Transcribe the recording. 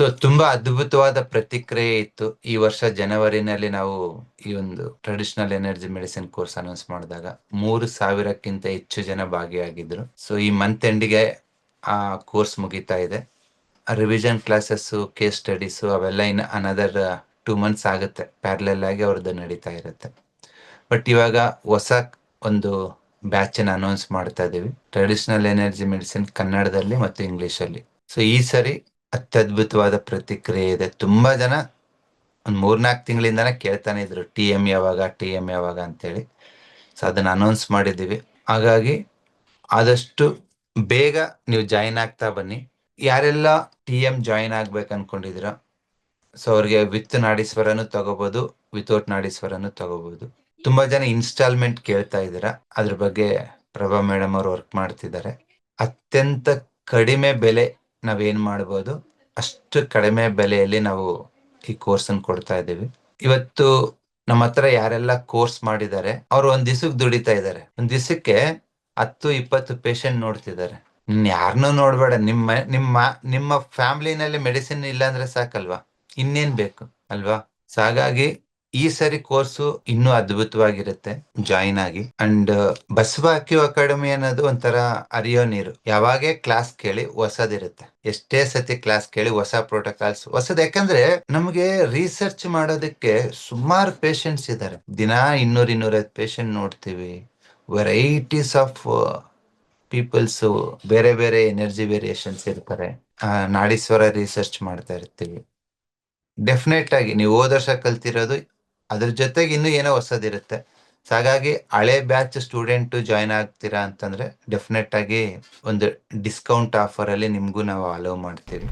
So ತುಂಬಾ ಅದ್ಭುತವಾದ ಪ್ರತಿಕ್ರಿಯೆ ಇತ್ತು ಈ ವರ್ಷ ಜನವರಿನಲ್ಲಿ ನಾವು ಈ ಒಂದು traditional energy medicine course announce ಮಾಡಿದಾಗ. ಮೂರು ಸಾವಿರಕ್ಕಿಂತ ಹೆಚ್ಚು ಜನ ಭಾಗಿಯಾಗಿದ್ರು. ಸೊ ಈ ಮಂತ್ ಎಂಡಿಗೆ ಆ ಕೋರ್ಸ್ ಮುಗಿತಾ ಇದೆ. ರಿವಿಷನ್ ಕ್ಲಾಸಸ್ ಕೇಸ್ ಸ್ಟಡೀಸು ಅವೆಲ್ಲ ಇನ್ನು ಅನದರ್ ಟೂ ಮಂತ್ಸ್ ಆಗುತ್ತೆ. ಪ್ಯಾರಲಲ್ ಆಗಿ ಅವ್ರದ್ದು ನಡೀತಾ ಇರುತ್ತೆ. ಬಟ್ ಇವಾಗ ಹೊಸ ಒಂದು ಬ್ಯಾಚ್ ಅನ್ನು ಅನೌನ್ಸ್ ಮಾಡ್ತಾ ಇದೀವಿ. ಟ್ರೆಡಿಷನಲ್ ಎನರ್ಜಿ ಮೆಡಿಸಿನ್ ಕನ್ನಡದಲ್ಲಿ ಮತ್ತು ಇಂಗ್ಲಿಷ್ ಅಲ್ಲಿ. ಸೊ ಈ ಸರಿ ಅತ್ಯದ್ಭುತವಾದ ಪ್ರತಿಕ್ರಿಯೆ ಇದೆ. ತುಂಬಾ ಜನ ಒಂದು ಮೂರ್ನಾಲ್ಕು ತಿಂಗಳಿಂದನೇ ಕೇಳ್ತಾನೆ ಇದ್ರು, ಟಿ ಎಂ ಯಾವಾಗ, ಟಿ ಎಂ ಯಾವಾಗ? ಅಂತೇಳಿ. ಸೊ ಅದನ್ನ ಅನೌನ್ಸ್ ಮಾಡಿದ್ದೀವಿ. ಹಾಗಾಗಿ ಆದಷ್ಟು ಬೇಗ ನೀವು ಜಾಯಿನ್ ಆಗ್ತಾ ಬನ್ನಿ. ಯಾರೆಲ್ಲ ಟಿ ಎಂ ಜಾಯಿನ್ ಆಗ್ಬೇಕು ಅನ್ಕೊಂಡಿದ್ದೀರಾ? ಸೊ ಅವ್ರಿಗೆ ವಿತ್ ನಾಡೀಶ್ವರನು ತಗೋಬಹುದು ವಿತೌಟ್ ನಾಡೀಶ್ವರನು ತಗೋಬಹುದು ತುಂಬಾ ಜನ ಇನ್ಸ್ಟಾಲ್ಮೆಂಟ್ ಕೇಳ್ತಾ ಇದ್ದೀರಾ. ಅದ್ರ ಬಗ್ಗೆ ಪ್ರಭಾ ಮೇಡಮ್ ಅವರು ವರ್ಕ್ ಮಾಡ್ತಿದ್ದಾರೆ. ಅತ್ಯಂತ ಕಡಿಮೆ ಬೆಲೆ ನಾವೇನ್ ಮಾಡ್ಬೋದು? ಅಷ್ಟು ಕಡಿಮೆ ಬೆಲೆಯಲ್ಲಿ ನಾವು ಈ ಕೋರ್ಸ್ ಅನ್ನು ಕೊಡ್ತಾ ಇದ್ದೀವಿ. ಇವತ್ತು ನಮ್ಮ ಹತ್ರ ಯಾರೆಲ್ಲ ಕೋರ್ಸ್ ಮಾಡಿದ್ದಾರೆ, ಅವ್ರು ಒಂದ್ ದಿವಸಕ್ಕೆ ದುಡಿತಾ ಇದ್ದಾರೆ. ಒಂದ್ ದಿವಸಕ್ಕೆ ಹತ್ತು, ಇಪ್ಪತ್ತು ಪೇಷಂಟ್ ನೋಡ್ತಿದ್ದಾರೆ. ಯಾರನ್ನೂ ನೋಡ್ಬೇಡ. ನಿಮ್ಮ ನಿಮ್ಮ ನಿಮ್ಮ ಫ್ಯಾಮಿಲಿನಲ್ಲಿ ಮೆಡಿಸಿನ್ ಇಲ್ಲ ಅಂದ್ರೆ ಸಾಕಲ್ವಾ? ಇನ್ನೇನ್ ಬೇಕು, ಅಲ್ವಾ? ಹಾಗಾಗಿ ಈ ಸರಿ ಕೋರ್ಸು ಇನ್ನೂ ಅದ್ಭುತವಾಗಿರುತ್ತೆ ಜಾಯಿನ್ ಆಗಿ. ಅಂಡ್ ಬಸವ ಅಕ್ಯೂ ಅಕಾಡೆಮಿ ಅನ್ನೋದು ಒಂಥರ ಅರಿಯೋ ನೀರು. ಯಾವಾಗೇ ಕ್ಲಾಸ್ ಕೇಳಿ ಹೊಸದಿರುತ್ತೆ. ಎಷ್ಟೇ ಸತಿ ಕ್ಲಾಸ್ ಕೇಳಿ ಹೊಸ ಪ್ರೋಟೋಕಾಲ್ಸ್ ಹೊಸದ್ ಯಾಕಂದ್ರೆ ನಮಗೆ ರಿಸರ್ಚ್ ಮಾಡೋದಕ್ಕೆ ಸುಮಾರು ಪೇಷಂಟ್ಸ್ ಇದ್ದಾರೆ ದಿನ ಇನ್ನೂರ್ ಇನ್ನೂರೈದು ಪೇಷಂಟ್ ನೋಡ್ತೀವಿ. ವೆರೈಟೀಸ್ ಆಫ್ ಪೀಪಲ್ಸ್ ಬೇರೆ ಬೇರೆ ಎನರ್ಜಿ ವೇರಿಯೇಷನ್ಸ್ ಇರ್ತಾರೆ. ನಾಡೀಶ್ವರ ರಿಸರ್ಚ್ ಮಾಡ್ತಾ ಇರ್ತೀವಿ. ಡೆಫಿನೆಟ್ ಆಗಿ, ನೀವು ಹೋದ ವರ್ಷ ಕಲ್ತಿರೋದು ಅದ್ರ ಜೊತೆಗೆ ಇನ್ನೂ ಏನೋ ಹೊಸದಿರುತ್ತೆ. ಸೊ ಹಾಗಾಗಿ ಹಳೆ ಬ್ಯಾಚ್ ಸ್ಟೂಡೆಂಟ್ ಜಾಯ್ನ್ ಆಗ್ತೀರಾ ಅಂತಂದ್ರೆ ಡೆಫಿನೆಟ್ ಆಗಿ ಒಂದು ಡಿಸ್ಕೌಂಟ್ ಆಫರ್ ಅಲ್ಲಿ ನಿಮ್ಗೂ ನಾವು ಅಲೋ ಮಾಡ್ತೀವಿ.